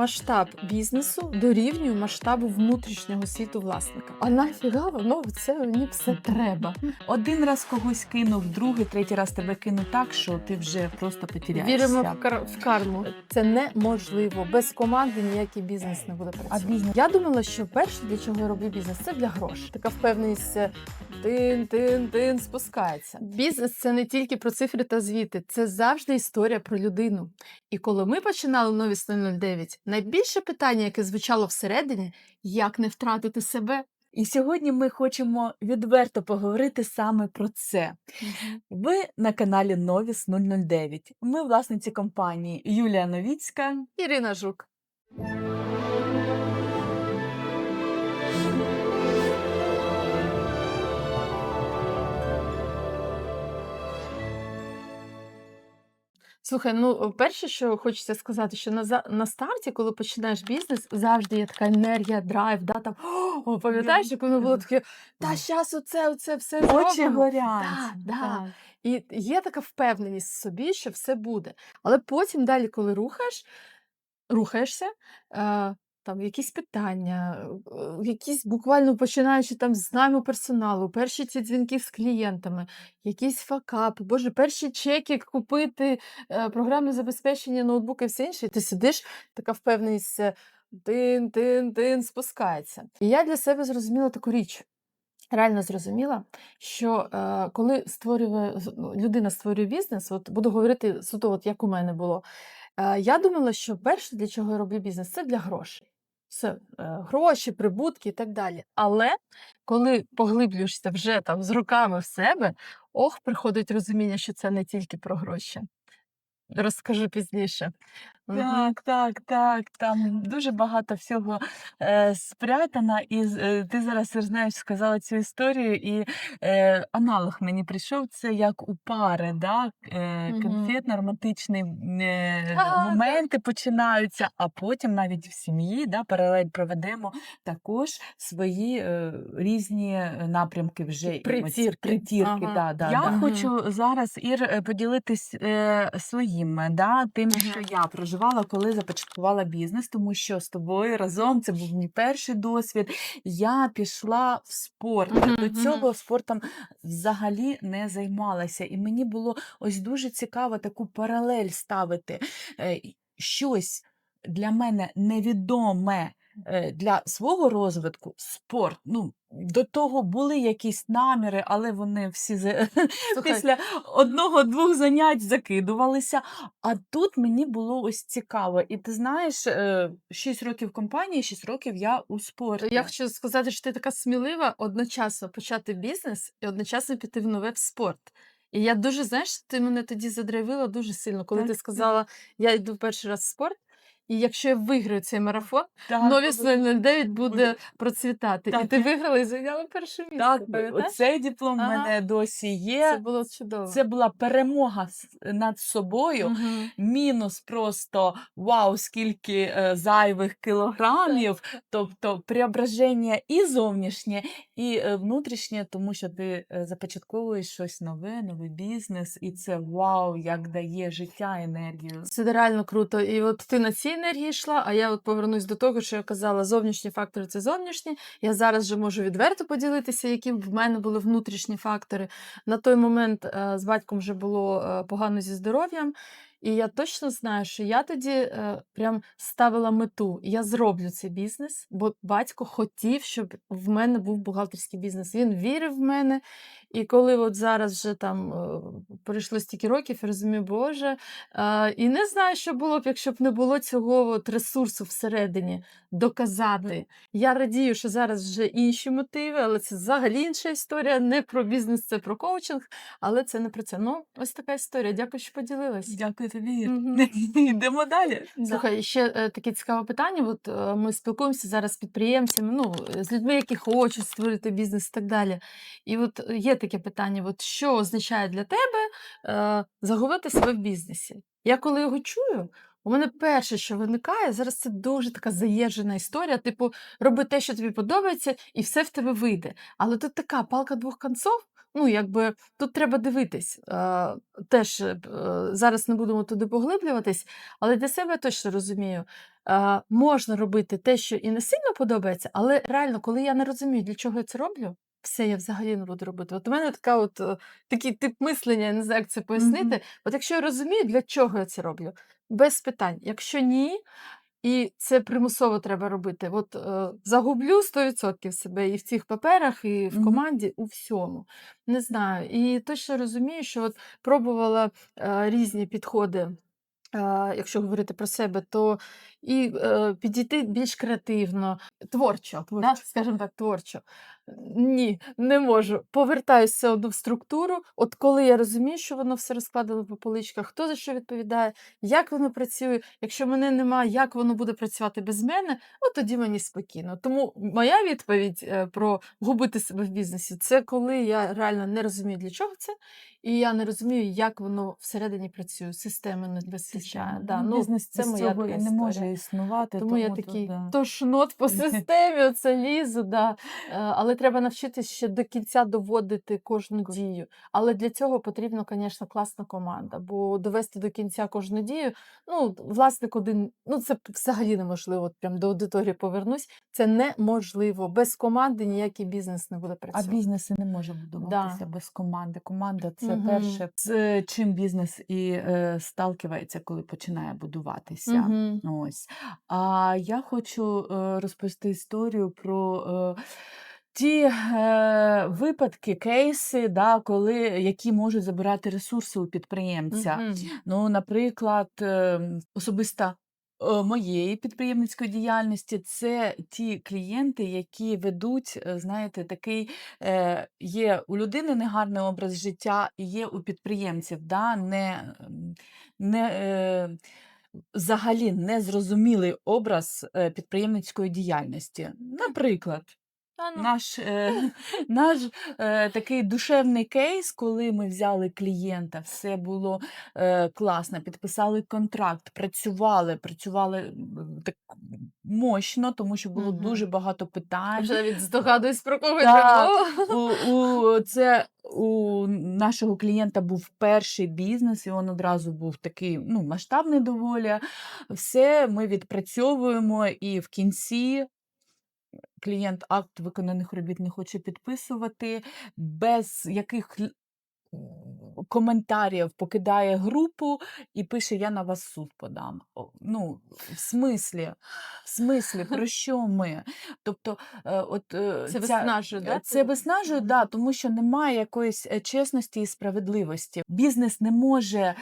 масштаб бізнесу дорівнює масштабу внутрішнього світу власника. А нафіга воно це мені все треба. Один раз когось кинув, другий, третій раз тебе кинув так, що ти вже просто потеряєшся. Віримо в, кар- в карму. Це неможливо. Без команди ніякий бізнес не буде працювати. бізнес? Я думала, що перше, для чого я роблю бізнес, це для грошей. Така впевненість тин, тин, тин спускається. Бізнес це не тільки про цифри та звіти, це завжди історія про людину. І коли ми починали новість 009, найбільше питання, яке звучало всередині, як не втратити себе. І сьогодні ми хочемо відверто поговорити саме про це. Ви на каналі Новіс 009. Ми власниці компанії Юлія Новіцька. Ірина Жук. Слухай, ну перше, що хочеться сказати, що на, за- на старті, коли починаєш бізнес, завжди є така енергія, драйв, да, там, о, пам'ятаєш, як воно було таке, та щас оце, оце все Очі зробимо. горять. Да, да. І є така впевненість в собі, що все буде. Але потім далі, коли рухаєш, рухаєшся, е, там якісь питання, е, якісь буквально починаючи там з найму персоналу, перші ці дзвінки з клієнтами, якісь факапи, боже, перші чеки купити, е, програмне забезпечення, ноутбуки, все інше. Ти сидиш, така впевненість, тин, тин, тин, спускається. І я для себе зрозуміла таку річ. Реально зрозуміла, що е, коли створює ну, людина створює бізнес, от буду говорити суто, от як у мене було. Е, я думала, що перше, для чого я роблю бізнес, це для грошей. Все, гроші, прибутки і так далі. Але коли поглиблюєшся вже там з руками в себе, ох, приходить розуміння, що це не тільки про гроші. Розкажу пізніше. Так, так, так. Там дуже багато всього е, спрятано. І е, ти зараз знаєш, сказала цю історію, і е, аналог мені прийшов. Це як у пари, да? е, Мгм. конфетно-романтичні е, моменти починаються, а потім навіть в сім'ї да, паралель проведемо також свої е, різні е, напрямки вже Притірки. притірки Ага. да, да, Я да. Хочу зараз Ір е, поділитись е, своїм, да, тим, що я проживала, коли започаткувала бізнес, тому що з тобою разом це був мій перший досвід. Я пішла в спорт. Мгм, До мгм. цього спортом взагалі не займалася. І мені було ось дуже цікаво таку паралель ставити. Е, Щось для мене невідоме. Е, Для свого розвитку спорт. Ну, до того були якісь наміри, але вони всі Слухай, після одного-двох занять закидувалися. А тут мені було ось цікаво. І ти знаєш, 6 років компанії, 6 років я у спорті. Я хочу сказати, що ти така смілива одночасно почати бізнес і одночасно піти в нове в спорт. І я дуже, знаєш, ти мене тоді задрайвила дуже сильно, коли Так, ти сказала, я йду перший раз в спорт, і якщо я виграю цей марафон, Так, новість 009 буде процвітати. І ти виграла і зайняла перше місце. Так, пам'ятаєш? оцей диплом в Ага. мене досі є. Це було чудово. Це була перемога над собою. Мгм. Мінус просто вау, скільки е, зайвих кілограмів, тобто преображення і зовнішнє, і е, внутрішнє, тому що ти е, започатковуєш щось нове, новий бізнес, і це вау, як дає життя, енергію. Це реально круто. І от ти на цій енергії йшла, а я от повернусь до того, що я казала, зовнішні фактори це зовнішні. Я зараз вже можу відверто поділитися, які в мене були внутрішні фактори. На той момент е, з батьком вже було е, погано зі здоров'ям. І я точно знаю, що я тоді е, прям ставила мету. Я зроблю цей бізнес, бо батько хотів, щоб в мене був бухгалтерський бізнес. Він вірив в мене. І коли от зараз вже там е, пройшло стільки років, я розумію, Боже, е, і не знаю, що було б, якщо б не було цього от ресурсу всередині доказати. Я радію, що зараз вже інші мотиви, але це взагалі інша історія. Не про бізнес, це про коучинг, але це не про це. Ну, ось така історія. Дякую, що поділилась. Дякую тобі. Йдемо далі. Слухай, ще е, таке цікаве питання. От е, ми спілкуємося зараз з підприємцями, ну е, з людьми, які хочуть створити бізнес і так далі. І от є таке питання: от що означає для тебе е, загубити себе в бізнесі? Я коли його чую. У мене перше, що виникає, зараз це дуже така заєжена історія. Типу, роби те, що тобі подобається, і все в тебе вийде. Але тут така палка двох концов. Ну, якби тут треба дивитись. Е, теж е, зараз не будемо туди поглиблюватись, але для себе я точно розумію. е, можна робити те, що і не сильно подобається, але реально, коли я не розумію, для чого я це роблю, все, я взагалі не буду робити. От у мене така от, е, такий тип мислення, я не знаю, як це пояснити. Мгм. От якщо я розумію, для чого я це роблю, без питань. Якщо ні, і це примусово треба робити. От е, загублю 100% себе і в цих паперах, і в команді, у всьому. Не знаю. І точно розумію, що от пробувала е, різні підходи. е, Якщо говорити про себе, то і е, підійти більш креативно, творчо, Да? Скажімо так, творчо. Ні, не можу. Повертаюся все одно в структуру. От коли я розумію, що воно все розкладено по поличках, хто за що відповідає, як воно працює. Якщо мене немає, як воно буде працювати без мене, от тоді мені спокійно. Тому моя відповідь е, про губити себе в бізнесі це коли я реально не розумію, для чого це, і я не розумію, як воно всередині працює. Системи не вистачає. Да, Ну, ну, бізнес це моя і не може існувати. Тому я тут, такий да. тошнот по системі, оце лізу, да. Е, але треба навчитися ще до кінця доводити кожну дію. Але для цього потрібно, звісно, класна команда, бо довести до кінця кожну дію, ну, власник один, ну це взагалі неможливо. От прям до аудиторії повернусь. Це неможливо. Без команди ніякий бізнес не буде працювати. А бізнес і не може будуватися Да. без команди. Команда це Мгм. перше, з чим бізнес і е, сталкивається, коли починає будуватися. Мгм. Ось. А я хочу е, розповісти історію про е, ті е, випадки, кейси, да, коли, які можуть забирати ресурси у підприємця. Мгм. Ну, наприклад, ем, особиста е, моєї підприємницької діяльності це ті клієнти, які ведуть, е, знаєте, такий е, є у людини негарний образ життя, і є у підприємців, да, не, не е, взагалі незрозумілий образ е, підприємницької діяльності. Наприклад. Наш, е, наш е, такий душевний кейс, коли ми взяли клієнта, все було е, класно, підписали контракт, працювали, працювали так мощно, тому що було Мгм. дуже багато питань. Вже навіть здогадуюсь, про кого Так, у, у, це у нашого клієнта був перший бізнес, і він одразу був такий ну, масштабний доволі. Все ми відпрацьовуємо, і в кінці клієнт акт виконаних робіт не хоче підписувати, без яких коментарів покидає групу і пише: Я на вас суд подам. Ну, в смислі, в смислі, про що ми? Тобто, е, от е, Це ця- виснажує, да? е, Це виснажує, да, тому що немає якоїсь чесності і справедливості. Бізнес не може,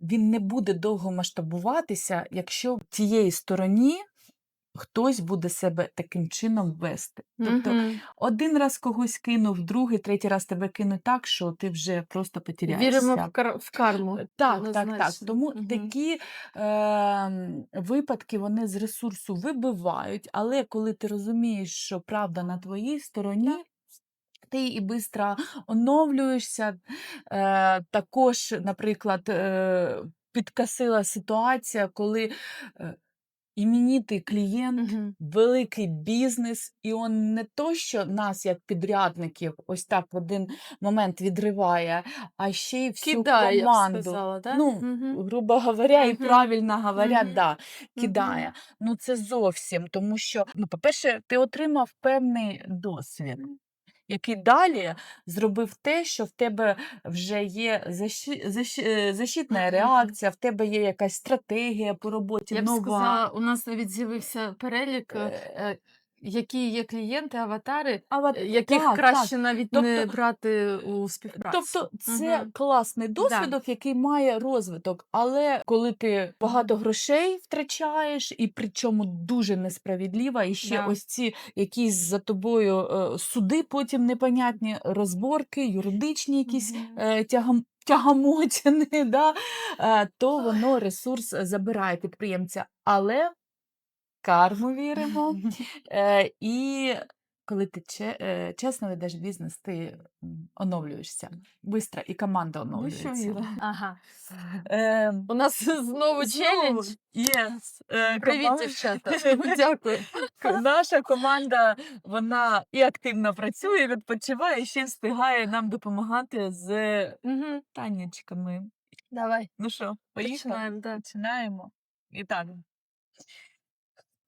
він не буде довго масштабуватися, якщо в тієї стороні хтось буде себе таким чином вести. Тобто Мгм. один раз когось кинув, другий, третій раз тебе кинуть так, що ти вже просто потеряєшся. Віримо в, кар... в карму. Е, Так, так, так. Тому Мгм. такі е, випадки вони з ресурсу вибивають, але коли ти розумієш, що правда на твоїй стороні. Ти і швидко оновлюєшся. Е, також, наприклад, е, підкосила ситуація, коли е, іменитий клієнт Мгм. великий бізнес, і он не то, що нас, як підрядників, ось так в один момент відриває, а ще й всю Кидає, я б команду. сказала, да? Ну, Мгм. грубо говоря, і Мгм. правильно говоря, Мгм. да, кидає. Ну, це зовсім, тому що, ну, по-перше, ти отримав певний досвід. Який далі зробив те, що в тебе вже є защи, защ- е, защитна реакція, в тебе є якась стратегія по роботі Я б сказала, у нас навіть з'явився перелік, Е, е, які є клієнти, аватари, А от е, яких так, краще так. навіть не Тобто- брати у співпрацю. Тобто це Мгм. класний досвідок, який має розвиток. Але коли ти багато грошей втрачаєш, і причому дуже несправедливо, і ще Да. ось ці якісь за тобою е, суди, потім непонятні розборки, юридичні якісь Мгм. е, тягам. Тягамотини, да, е, то воно ресурс забирає підприємця. Але карму віримо. Е, і коли ти че, е, чесно ведеш бізнес, ти м, оновлюєшся швидко, і команда Ну, що оновлюється. Віра? Ага. Е, У нас знову челендж. Yes. Е, Привіт, команда- дівчата. Дякую. Наша команда вона і активно працює, відпочиває, і ще встигає нам допомагати з Мгм. танечками. Давай, Ну що, поїхали? починаємо. Да. Починаємо. І так.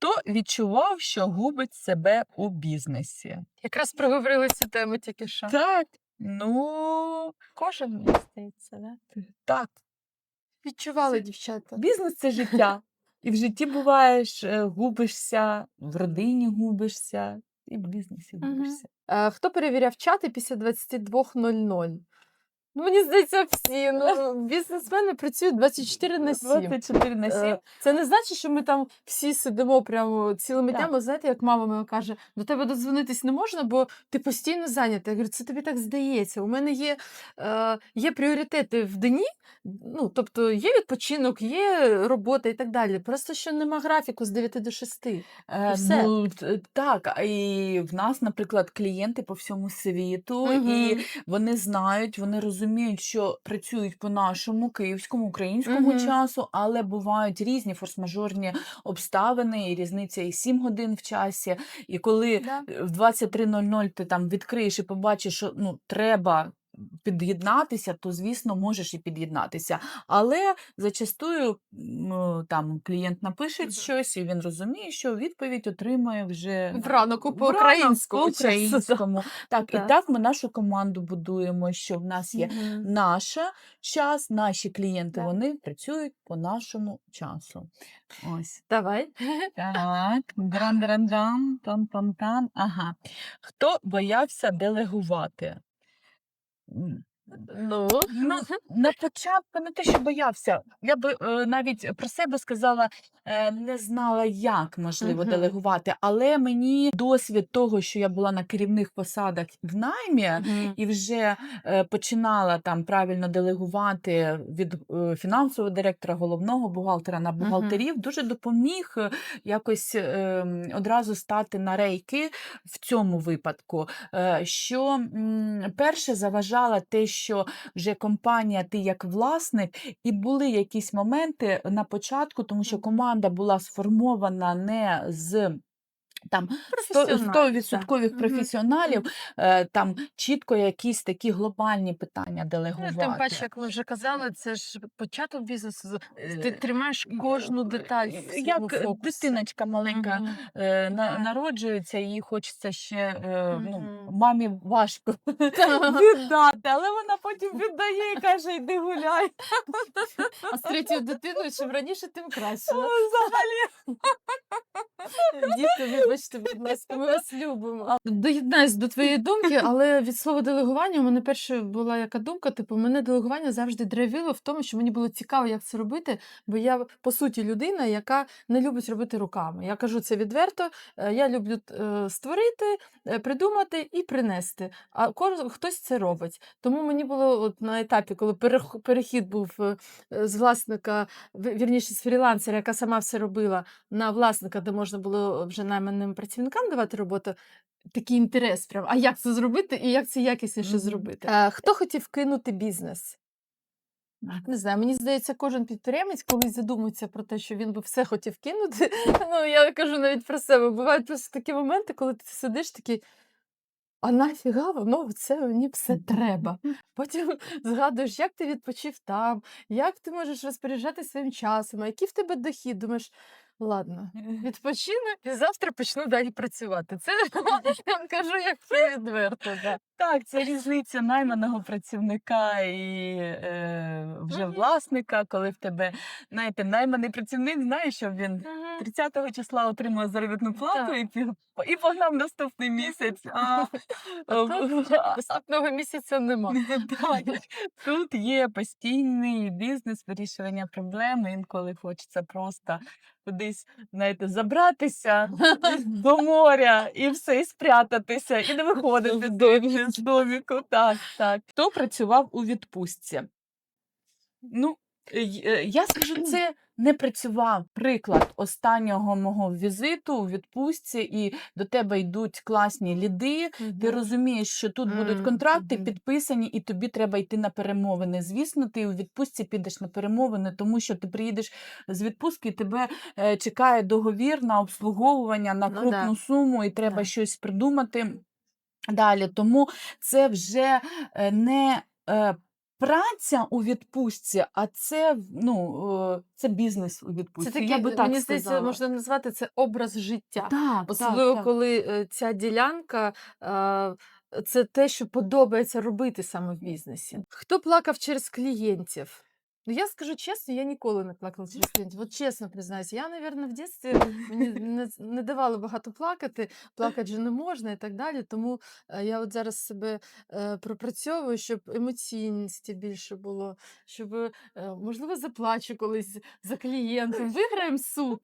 Хто відчував, що губить себе у бізнесі? Якраз проговорили цю тему тільки що. Так. Ну, Кожен мені здається, да? так. Відчували Це- дівчата. Бізнес це життя. І в житті буваєш, е, губишся, в родині губишся, і в бізнесі губишся. Е, Хто перевіряв чати після 22.00? Ну, мені здається, всі. Ну, бізнесмени працюють 24 на 7. 24 на 7. Е, Це не значить, що ми там всі сидимо прямо цілими Так. днями. Знаєте, як мама моя каже, до тебе додзвонитись не можна, бо ти постійно зайнята. Я говорю, це тобі так здається. У мене є, е, є пріоритети в дні, ну, тобто є відпочинок, є робота і так далі. Просто що нема графіку з 9 до 6. Е, все. Ну, так, і в нас, наприклад, клієнти по всьому світу, і вони знають, вони розуміють, що працюють по нашому київському, українському угу. часу, але бувають різні форс-мажорні обставини, і різниця і 7 годин в часі. І коли Да. е, в 23.00 ти там відкриєш і побачиш, що ну, треба під'єднатися, то звісно можеш і під'єднатися. Але зачастую там клієнт напише щось, і він розуміє, що відповідь отримає вже вранок по-українському. по українському. Так, і Так. так ми нашу команду будуємо, що в нас є Мгм. наша час, наші клієнти, Да. вони працюють по нашому часу. Ось. Давай. Так, дран-дран-дран, там-там-там. Ага. Хто боявся делегувати? М, Ну, Ну, на початку не те, що боявся. Я би е, навіть про себе сказала, е, не знала, як можливо делегувати, але мені досвід того, що я була на керівних посадах в наймі. І вже е, починала там правильно делегувати від е, фінансового директора, головного бухгалтера на бухгалтерів, дуже допоміг якось е, одразу стати на рейки в цьому випадку. Е, що м, перше заважало те, що вже компанія, ти як власник, і були якісь моменти на початку, тому що команда була сформована не з. Там Професіонал, 100% так. професіоналів, е, там чітко якісь такі глобальні питання Ну, делегувати. Тим паче, як ми вже казали, це ж початок бізнесу. Ти Е, тримаєш кожну деталь. е, в Як е, фокусі. дитиночка маленька Мгм. е, на, народжується, їй хочеться ще е, ну, Мгм. мамі важко віддати, але вона потім віддає і каже, йди гуляй. А з третьою дитиною, чим раніше, тим краще. Ну. Взагалі. Діти, вибачте, будь ласка, ми вас любимо. Доєднаюсь до твоєї думки, але від слова делегування у мене перша була яка думка, типу, мене делегування завжди драйвило в тому, що мені було цікаво, як це робити, бо я по суті людина, яка не любить робити руками. Я кажу це відверто. е, Я люблю е, створити, е, придумати і принести. А хтось це робить. Тому мені було от на етапі, коли перехід був з власника, вірніше, з фрілансера, яка сама все робила, на власника, де можна було вже найманим працівникам давати роботу. Такий інтерес прям. А як це зробити і як це якісніше зробити? Е, хто хотів кинути бізнес? Не знаю, мені здається, кожен підприємець колись задумується про те, що він би все хотів кинути. Ну, я кажу навіть про себе. Бувають просто такі моменти, коли ти сидиш такий. А нафіга воно це мені все треба. Потім згадуєш, як ти відпочив там, як ти можеш розпоряджати своїм часом, а який в тебе дохід. Думаєш, ладно, відпочину і завтра почну далі працювати. Це я вам кажу, як це відверто. Да. Так, це різниця найманого працівника і е, вже власника, коли в тебе, знаєте, найманий працівник знає, що він 30-го числа отримує заробітну плату і, і погнав наступний місяць. А, наступного місяця нема. Тут є постійний бізнес, вирішування проблем. Інколи хочеться просто кудись, знаєте, забратися до моря і все, і спрятатися, і не виходити з доміку. Так, так. Хто працював у відпустці? Ну, я скажу, це не працював. Приклад останнього мого візиту у відпустці, і до тебе йдуть класні ліди. Ти розумієш, що тут будуть контракти підписані, і тобі треба йти на перемовини. Звісно, ти у відпустці підеш на перемовини, тому що ти приїдеш з відпустки, і тебе е, чекає договір на обслуговування на Ну крупну да. суму, і треба Да. щось придумати далі. Тому це вже е, не е, праця у відпустці, а це ну, е, це бізнес у Це відпустці. таке, Я би так мені здається, можна назвати це образ життя. Так, Особливо, так, коли так. ця ділянка е, це те, що подобається робити саме в бізнесі. Хто плакав через клієнтів? Ну, я скажу чесно, я ніколи не плакала через клієнтів. От чесно признаюся, я, мабуть, в дитинстві мені не, не давало багато плакати, плакати же не можна і так далі. Тому е, я от зараз себе е, пропрацьовую, щоб емоційності більше було, щоб, е, можливо, заплачу колись за клієнтом. Виграємо суд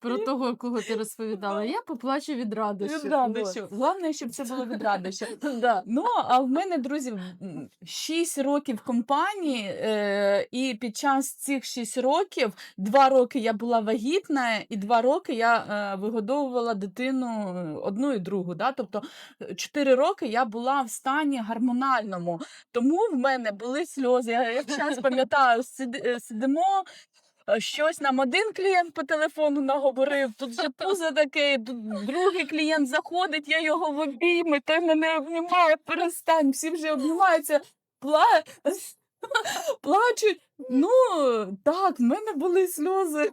про того, кого ти розповідала. Я поплачу від радощів. Від радощів. Головне, щоб це було від радощів. Да. Ну, а в мене, друзі, м, 6 років компанії, е, і під час цих 6 років, 2 роки я була вагітна, і 2 роки я е, вигодовувала дитину е, одну і другу. Да? Тобто 4 роки я була в стані гормональному. Тому в мене були сльози. Я як зараз пам'ятаю, е, сидимо. Е, Щось нам один клієнт по телефону наговорив, тут же пузо таке, другий клієнт заходить, я його в обійми, той мене обнімає, перестань, всі вже обнімаються, пла... плачуть. Ну, так, в мене були сльози.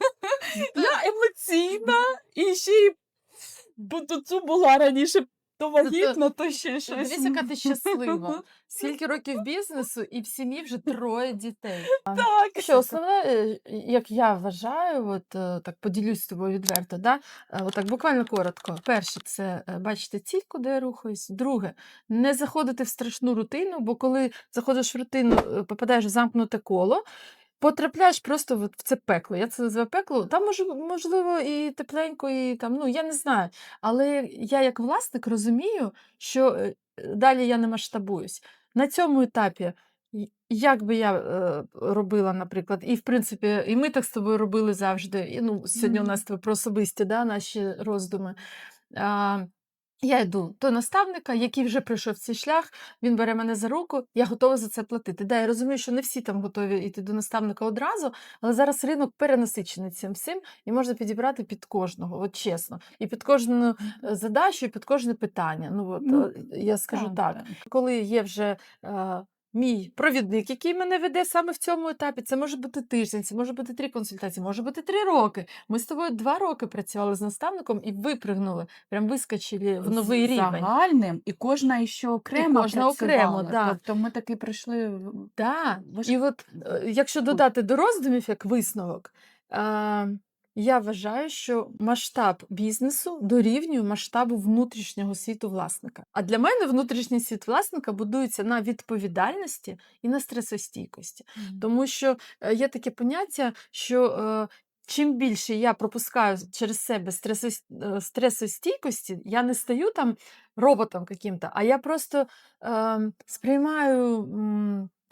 Я емоційна і ще й бо тут була раніше то вагітна, то ще щось. Дивись, яка ти щаслива. Скільки років бізнесу, і в сім'ї вже троє дітей. Так. Що основне, е, як я вважаю, от е, так поділюсь з тобою відверто, да? е, от так буквально коротко. Перше, це бачити ціль, куди я рухаюсь. Друге, не заходити в страшну рутину, бо коли заходиш в рутину, попадаєш в замкнуте коло. Потрапляєш просто от в це пекло. Я це називаю пекло. Там може, можливо, і тепленько, і там, ну я не знаю. Але я як власник розумію, що е, далі я не масштабуюсь. На цьому етапі як би я е, робила, наприклад, і в принципі, і ми так з тобою робили завжди. І, ну, сьогодні у нас про особисті да, наші роздуми. А, я йду до наставника, який вже пройшов цей шлях, він бере мене за руку, я готова за це платити. Да, я розумію, що не всі там готові йти до наставника одразу, але зараз ринок перенасичений цим всім, і можна підібрати під кожного, от чесно, і під кожну е, задачу, і під кожне питання. Ну, от, Ну, е, я скажу так так. коли є вже е, мій провідник, який мене веде саме в цьому етапі, це може бути тиждень, це може бути три консультації, може бути три роки. Ми з тобою два роки працювали з наставником і випригнули, прям вискочили в новий рівень. Загальним, і кожна ще окремо кожна окремо, да. Тобто ми таки прийшли. Да. І от е, якщо додати до роздумів як висновок, я вважаю, що масштаб бізнесу дорівнює масштабу внутрішнього світу власника. А для мене внутрішній світ власника будується на відповідальності і на стресостійкості. Тому що е, є таке поняття, що е, чим більше я пропускаю через себе е, стресостійкості, я не стаю там роботом каким-то, а я просто е, сприймаю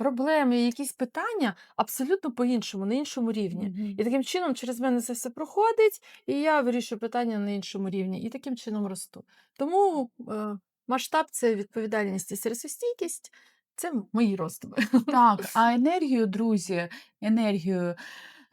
проблеми, якісь питання абсолютно по-іншому, на іншому рівні. Мгм. І таким чином через мене це все проходить, і я вирішую питання на іншому рівні, і таким чином росту. Тому е, масштаб це відповідальність і стресостійкість. Це мої роздуми. Так, а енергію, друзі, енергію.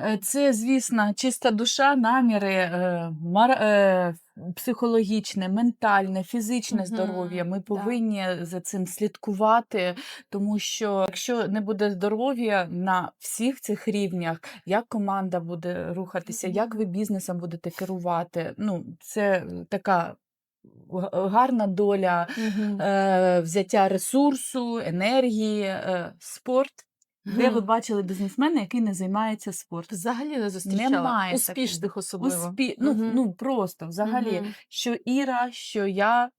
Е, Це, звісно, чиста душа, наміри, е, е, психологічне, ментальне, фізичне здоров'я. Ми повинні за цим слідкувати, тому що якщо не буде здоров'я на всіх цих рівнях, як команда буде рухатися, як ви бізнесом будете керувати, ну це така гарна доля Мгм. е, взяття ресурсу, енергії, е, спорт. Де ви бачили бізнесмена, який не займається спортом? Взагалі не зустрічала. Немає Успішних такого. особливо. Успі... Ну, ну просто взагалі, що Іра, що я.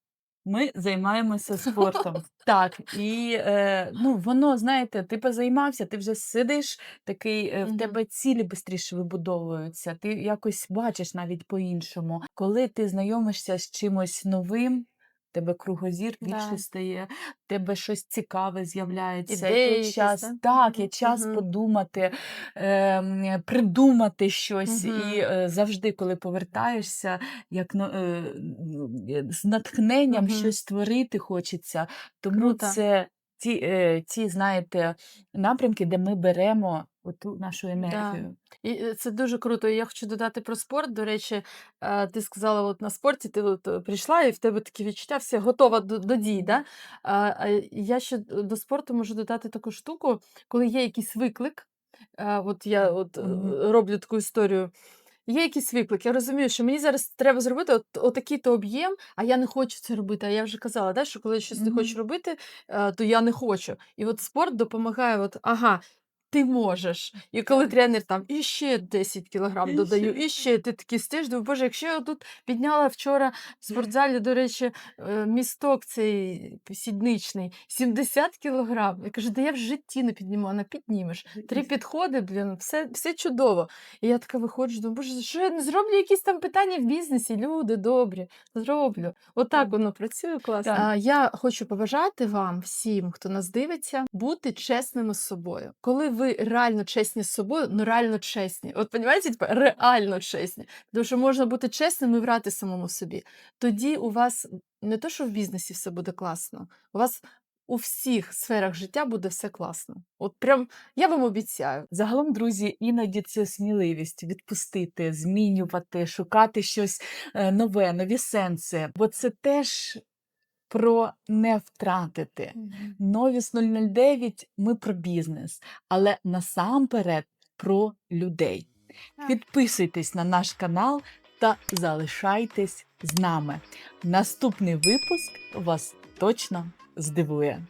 Ми займаємося спортом. Так, і е, ну, воно, знаєте, ти позаймався, ти вже сидиш такий, е, в тебе цілі швидше вибудовуються, ти якось бачиш навіть по-іншому. Коли ти знайомишся з чимось новим, тебе кругозір більше Да. стає, тебе щось цікаве з'являється. Ідеї час, да? так, є час Мгм. подумати, ем, придумати щось. І е, завжди, коли повертаєшся, як е, е, з натхненням Мгм. щось створити хочеться. Тому Круто. це ті, е, ті, знаєте, напрямки, де ми беремо оту нашу Да. І е, це дуже круто. Я хочу додати про спорт. До речі, е, ти сказала, от на спорті ти от е, прийшла, і в тебе такі відчуття, все готова до, до дій. Да? Я ще до спорту можу додати таку штуку, коли є якийсь виклик. е, От я от, е, роблю таку історію. Є якийсь виклик, я розумію, що мені зараз треба зробити от, отакий-то об'єм, а я не хочу це робити. А я вже казала, да, що коли я щось не хочу робити, е, то я не хочу. І от спорт допомагає, от, ага, ти можеш. І коли тренер там і ще 10 кілограм додаю, ще. і ще ти такий стиш, думаю, боже, якщо я тут підняла вчора в спортзалі, до речі, е, місток цей сідничний, 70 кілограм. Я кажу, да я в житті не підніму, вона піднімеш. Три підходи, блін, все, все чудово. І я така виходжу, думаю, боже, що я не зроблю якісь там питання в бізнесі? Люди добрі, зроблю. Отак Так. воно працює класно. А, я хочу побажати вам всім, хто нас дивиться, бути чесними з собою. Коли ви реально чесні з собою, ну реально чесні. От розумієте, типу, реально чесні. Тому що можна бути чесним і врати самому собі. Тоді у вас не то, що в бізнесі все буде класно, у вас у всіх сферах життя буде все класно. От прям я вам обіцяю. Загалом, друзі, іноді це сміливість відпустити, змінювати, шукати щось е, нове, нові сенси. Бо це теж про не втратити. Новіс 009 ми про бізнес, але насамперед про людей. Так. Підписуйтесь на наш канал та залишайтесь з нами. Наступний випуск вас точно здивує.